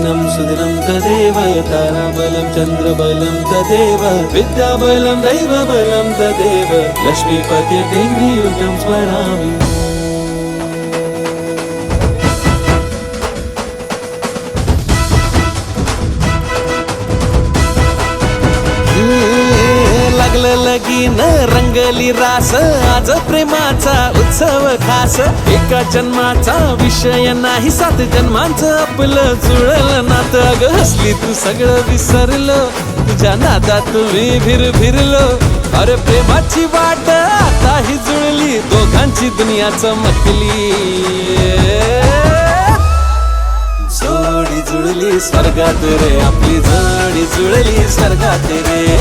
सुदिनं तदेव ताराबलं चन्द्रबलं तदेव विद्याबलं दैवबलं तदेव लक्ष्मीपते युगं स्मरामि लागलं लगीन रंगली रास आज प्रेमाचा उत्सव खास. एका जन्माचा विषय नाही सात जन्मांचं आपलं जुळलं नातं. अग हसली तू सगळं विसरलं तुझ्या नादात तुम्ही भिर भिरलो. अरे प्रेमाची वाट आता ही जुळली दोघांची दुनिया चमकली जोडी जुळली स्वर्गात रे आपली जोडी जुळली स्वर्गात रे.